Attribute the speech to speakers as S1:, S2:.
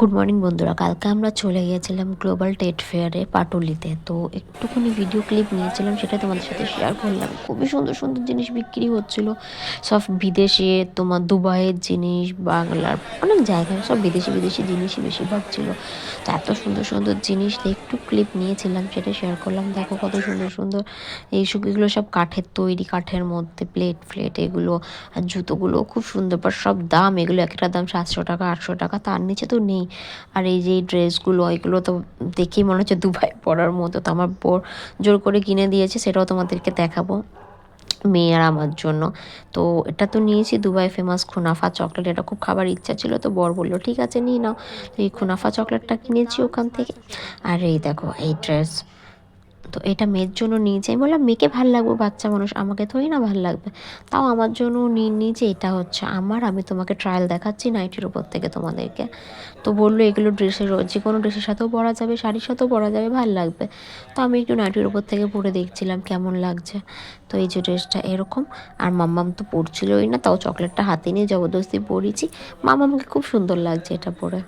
S1: Good morning বন্ধুরা। কালকে আমরা চলে গিয়েছিলাম গ্লোবাল টেট ফেয়ারে পাটুলিতে। তো একটুখানি ভিডিও ক্লিপ নিয়েছিলাম সেটা তোমাদের সাথে শেয়ার করলাম। খুবই সুন্দর সুন্দর জিনিস বিক্রি হচ্ছিল। সব বিদেশে তোমার দুবাইয়ের জিনিস, বাংলার অনেক জায়গায় সব বিদেশি বিদেশি জিনিসই বেশিরভাগ ছিল। তো এত সুন্দর সুন্দর জিনিস একটু ক্লিপ নিয়েছিলাম সেটা শেয়ার করলাম। দেখো কত সুন্দর সুন্দর এইসব এগুলো সব কাঠের তৈরি, কাঠের মধ্যে প্লেট ফ্লেট এগুলো আর জুতোগুলো খুব সুন্দর। বাট সব দাম এগুলো একটা দাম সাতশো টাকা, আটশো টাকা, তার নিচে তো নেই। আর এই যে ড্রেসগুলো, এগুলো তো দেখেই মনে হচ্ছে দুবাই পরার মতো। তো আমার বোর জোর করে কিনে দিয়েছে, সেটাও তোমাদেরকে দেখাবো। মেয়ের আমার জন্য। তো এটা তো নিয়েছি দুবাই ফেমাস খুনাফা চকলেট এটা খুব খাবার ইচ্ছা ছিল, তো বর বলল, ঠিক আছে, নিয়ে নাও। তো এই খুনাফা চকলেটটা কিনেছি ওখান থেকে। আর এই দেখো, এই ড্রেস তো এটা মেয়ের জন্য নিয়েছি আমি বললাম, মেয়েকে ভালো লাগবে, বাচ্চা মানুষ, আমাকে তোই না ভালো লাগবে? তাও আমার জন্য নিয়ে নিয়েছি এটা হচ্ছে আমার, আমি তোমাকে ট্রায়াল দেখাচ্ছি নাইটির উপর থেকে তোমাদেরকে। তো বলল, এগুলো ড্রেসের যে কোনো ড্রেসের সাথেও পরা যাবে, শাড়ির সাথেও পরা যাবে, ভালো লাগবে। তো আমি একটু নাইটির উপর থেকে পরে দেখছিলাম কেমন লাগছে। তো এই যে ড্রেসটা এরকম, আর মাম্মাম তো পরছিলই না, তাও চকলেটটা হাতে নিয়ে জবরদস্তি পরিয়েছি। মামামকে খুব সুন্দর লাগছে এটা পরে।